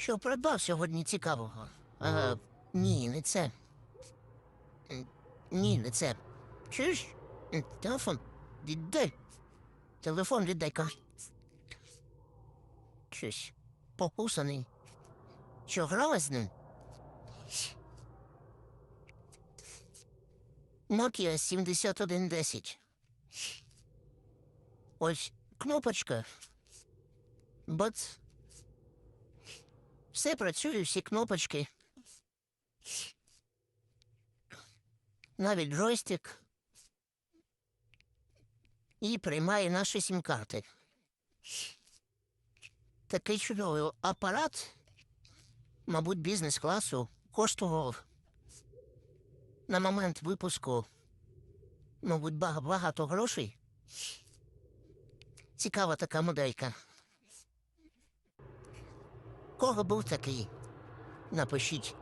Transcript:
Що придбав сьогодні цікавого? А, ні, не це. Ні, не це. Чуєш? Телефон. Віддай. Телефон віддай-ка. Щось. Покусаний. Що, грала з ним? Nokia 7110. Ось кнопочка. Бац. Все працює, всі кнопочки. Навіть джойстик. І приймає наші сім-карти. Такий чудовий апарат, мабуть, бізнес-класу коштував на момент випуску, мабуть, багато грошей. Цікава така моделька. Кого був такий? Напишіть